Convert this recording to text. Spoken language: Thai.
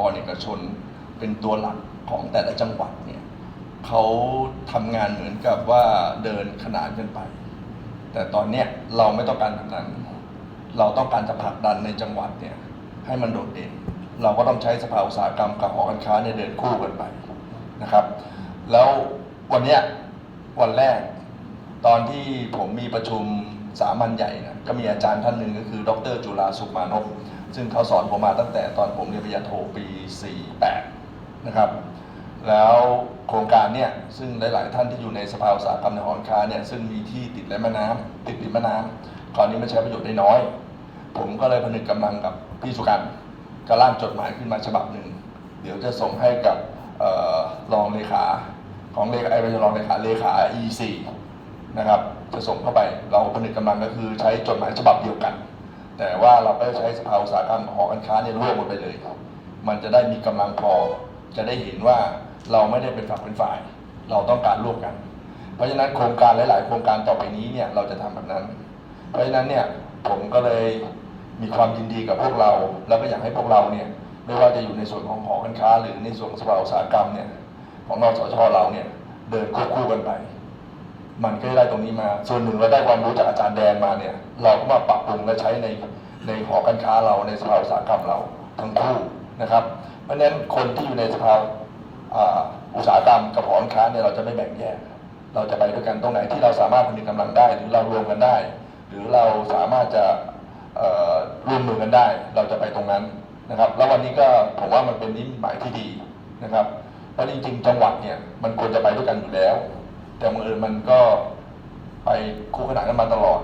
กรเอกชน เป็นตัวหลักของแต่ละจังหวัดเนี่ยเขาทำงานเหมือนกับว่าเดินขนานกันไป แต่ตอนเนี้ยเราไม่ต้องการแบบนั้น เราต้องการจะผลักดันในจังหวัดเนี่ยให้มันโดดเด่น เราก็ต้องใช้สภาอุตสาหกรรมกับหอการค้าเนี่ยเดินคู่กันไปนะครับ แล้ววันเนี้ยวันแรกตอนที่ผมมีประชุมสามัญใหญ่นะก็มีอาจารย์ท่านหนึ่งก็คือ ดรจุฬาสุขมานพ ซึ่งเขาสอนผมมาตั้งแต่ตอนผมเรียนปริญญาโทปี 48 นะครับ แล้วโครงการเนี่ยซึ่งหลาย ๆ ท่านที่อยู่ในสภาอุตสาหกรรมในหอการค้าเนี่ยซึ่งมีที่ติดแม่น้ำติดริมแม่น้ำคราวนี้มันใช้ประโยชน์ได้น้อย ผมก็เลยผนึกกำลังกับพี่สุกันก็ร่างจดหมายขึ้นมาฉบับหนึ่ง เดี๋ยวจะส่งให้กับออรองเลขาของเลขาไอ้ไม่ใช่รองเลขาเลขา EC นะครับจะส่งเข้าไปเราผนึกกำลังก็คือใช้จดหมายฉบับเดียวกัน แต่ว่าเราก็ใช้สภาอุตสาหกรรมหอการค้าเนี่ยร่วมกันไปเลยมันจะได้มีกำลังพอ จะได้เห็นว่าเราไม่ได้เป็นฝักเป็นฝ่าย เราต้องการร่วมกัน เพราะฉะนั้นโครงการหลาย ๆ โครงการต่อไปนี้เนี่ยเราจะทำแบบนั้น เพราะฉะนั้นเนี่ยผมก็เลยมีความยินดีกับพวกเรา แล้วก็อยากให้พวกเราเนี่ยไม่ว่าจะอยู่ในส่วนของหอการค้า หรือในส่วนของสภาอุตสาหกรรมเนี่ยของนสชเราเนี่ยเดินควบคู่กันไป มันก็ได้ตรงนี้มา ส่วนหนึ่งเราได้ความรู้จากอาจารย์แดงมาเนี่ย เราก็มาปรับปรุงและใช้ในในหอการค้าเราในสภาอุตสาหกรรมเราทั้งคู่นะครับ เพราะฉะนั้นคนที่อยู่ในสภาอ่าอุตสาหกรรมกับหอการค้าเนี่ยเราจะไม่แบ่งแยก เราจะไปด้วยกันตรงไหนที่เราสามารถผลิตกำลังได้หรือเรารวมกันได้ หรือเราสามารถจะร่วมมือกันได้ เราจะไปตรงนั้นนะครับ แล้ววันนี้ก็ผมว่ามันเป็นนิมิตหมายที่ดีนะครับเพราะจริงๆจังหวัดเนี่ยมันควรจะไปด้วยกันอยู่แล้ว แต่บังเอิญมันก็ไปคู่ขนานกันมาตลอด